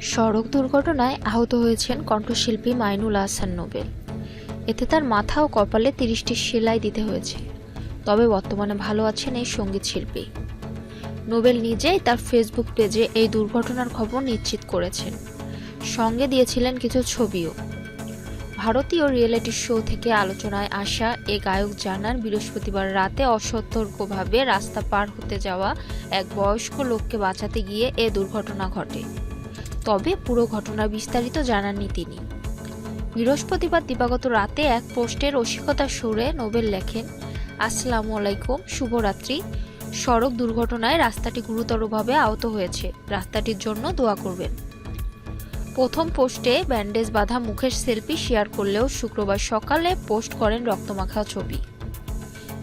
সড়ক দুর্ঘটনায় আহত হয়েছেন কণ্ঠশিল্পী মাইনুল আহসান নোবেল। এতে তার মাথা ও কপালে তিরিশটি সেলাই দিতে হয়েছে। তবে বর্তমানে ভালো আছেন এই সংগীত শিল্পী। নোবেল নিজেই তার ফেসবুক পেজে এই দুর্ঘটনার খবর নিশ্চিত করেছেন। সঙ্গে দিয়েছিলেন কিছু ছবিও। ভারতীয় রিয়েলিটি শো থেকে আলোচনায় আসা এ গায়ক জানান, বৃহস্পতিবার রাতে অসতর্কভাবে রাস্তা পার হতে যাওয়া এক বয়স্ক লোককে বাঁচাতে গিয়ে এ দুর্ঘটনা ঘটে। তবে পুরো ঘটনা বিস্তারিত জানাননি তিনি। বৃহস্পতিবার দিবাগত রাতে এক পোস্টের রসিকতার সুরে নোবেল লেখেন, আসসালামু আলাইকুম, শুভরাত্রি। সড়ক দুর্ঘটনায় রাস্তাটি গুরুতরভাবে আহত হয়েছে। রাস্তাটির জন্য দোয়া করবেন। প্রথম পোস্টে ব্যান্ডেজ বাঁধা মুখের সেলফি শেয়ার করলেও শুক্রবার সকালে পোস্ট করেন রক্তমাখা ছবি।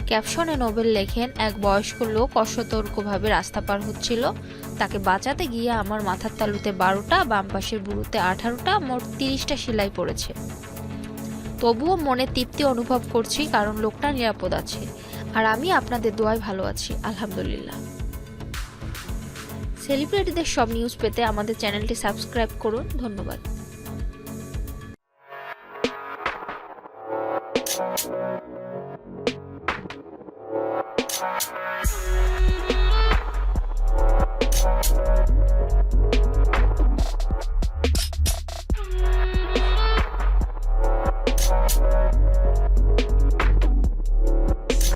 ক্যাপশনে নোবেল লেখেন এক বয়স্ক লোক অসতর্কভাবে রাস্তা পার হচ্ছিল। তাকে বাঁচাতে গিয়ে আমার মাথার তালুতে বারোটা, বাম পাশের বুড়োতে আঠারোটা, মোট তিরিশটা সেলাই পড়েছে। তবুও মনে তৃপ্তি অনুভব করছি কারণ লোকটা নিরাপদ আছে। আর আমি আপনাদের দোয়ায় ভালো আছি, আলহামদুলিল্লাহ। সেলিব্রিটিদের সব নিউজ পেতে আমাদের চ্যানেলটি সাবস্ক্রাইব করুন। ধন্যবাদ। you